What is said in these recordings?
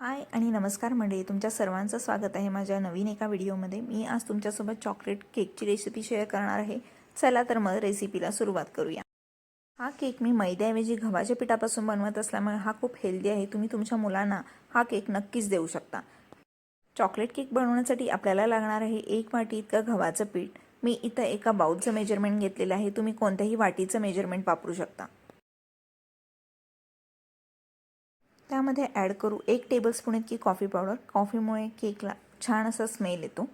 हाय आणि नमस्कार मंडळी तुमच्या सर्वांचं स्वागत आहे माझ्या नवीन एका व्हिडिओमध्ये. मी आज तुमच्यासोबत चॉकलेट केकची रेसिपी शेअर करणार आहे. चला तर मग रेसिपीला सुरुवात करूया. हा केक मी मैद्याऐवजी गव्हाच्या पिठापासून बनवत असल्यामुळे हा खूप हेल्दी आहे. तुम्ही तुमच्या मुलांना हा केक नक्कीच देऊ शकता. चॉकलेट केक बनवण्यासाठी आपल्याला लागणार आहे एक वाटी इतकं गव्हाचं पीठ. मी इथं एका बाऊलचं मेजरमेंट घेतलेलं आहे. तुम्ही कोणत्याही वाटीचं मेजरमेंट वापरू शकता. त्यामध्ये ॲड करू एक टेबलस्पून इतकी कॉफी पावडर कॉफीमुळे केकला छान असा स्मेल येतो.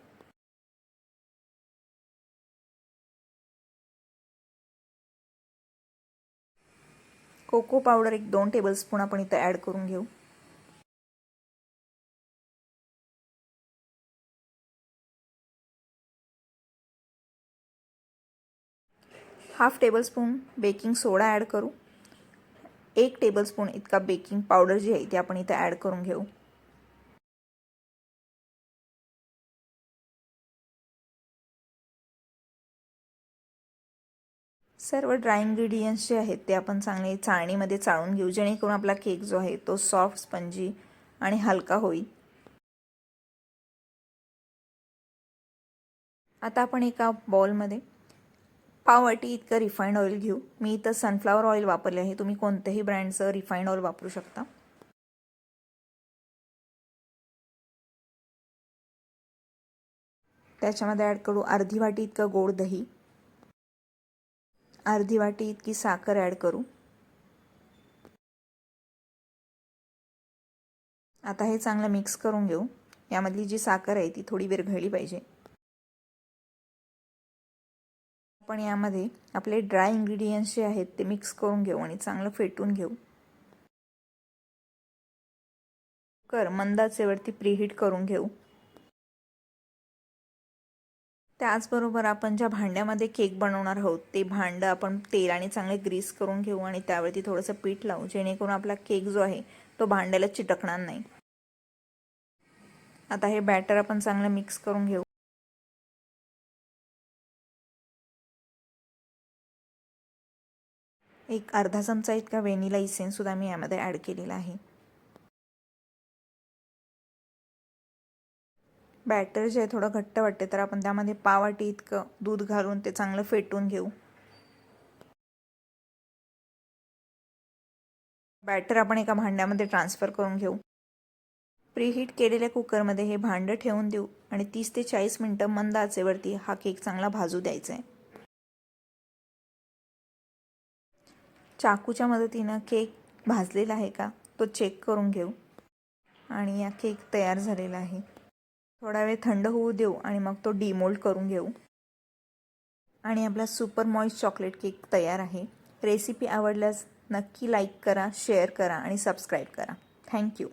कोको पावडर एक दोन टेबलस्पून आपण इथं ॲड करून घेऊ. Half tablespoon baking soda add करू. एक टेबलस्पून इतका बेकिंग पावडर जी आहे ती आपण इथं ॲड करून घेऊ. सर्व ड्राय इन्ग्रेडियंट्स जे आहेत ते आपण चांगले चाळणीमध्ये चाळून घेऊ जेणेकरून आपला केक जो आहे तो सॉफ्ट स्पंजी आणि हलका होईल. आता आपण एका बॉलमध्ये पाववाटी इतकं रिफाईंड ऑइल घेऊ. मी इथं सनफ्लावर ऑइल वापरले आहे. तुम्ही कोणत्याही ब्रँडचं रिफाईंड ऑइल वापरू शकता. त्याच्यामध्ये ॲड करू अर्धी वाटी इतकं गोड दही. अर्धी वाटी इतकी साखर ॲड करू. आता हे चांगलं मिक्स करून घेऊ. यामधली जी साखर आहे ती थोडी विरघळली पाहिजे. आपण यामध्ये आपले ड्राय इन्ग्रेडियंट्स जे आहेत ते मिक्स करून घेऊ आणि चांगलं फेटून घेऊ. कर मंदाचेवरती प्रीहीट करून घेऊ. त्याचबरोबर आपण ज्या भांड्यामध्ये केक बनवणार आहोत ते भांडं आपण तेलाने चांगले ग्रीस करून घेऊ आणि त्यावरती थोडंसं पीठ लावू जेणेकरून आपला केक जो आहे तो भांड्याला चिटकणार नाही. आता हे बॅटर आपण चांगलं मिक्स करून घेऊ. एक अर्धा चमचा इतका वेनिला इसेन्ससुद्धा मी यामध्ये ॲड केलेला आहे. बॅटर जे आहे थोडं घट्ट वाटते तर आपण त्यामध्ये पावाटी इतकं दूध घालून ते चांगलं फेटून घेऊ. बॅटर आपण एका भांड्यामध्ये ट्रान्सफर करून घेऊ. प्रीहीट केलेल्या कुकरमध्ये हे भांडं ठेवून देऊ आणि तीस ते चाळीस मिनटं मंद आचेवरती हा केक चांगला भाजू द्यायचा आहे. चाकूच्या मदतीनं केक भाजलेला आहे का? तो चेक करून घेऊ. आणि या केक तयार झालेला आहे. थोडा वेळ थंड होऊ देऊ आणि मग तो डिमोल्ड करून घेऊ. आणि आपला सुपर मॉइस्ट चॉकलेट केक तयार आहे. रेसिपी आवडल्यास नक्की लाईक करा शेअर करा आणि सबस्क्राईब करा. थँक्यू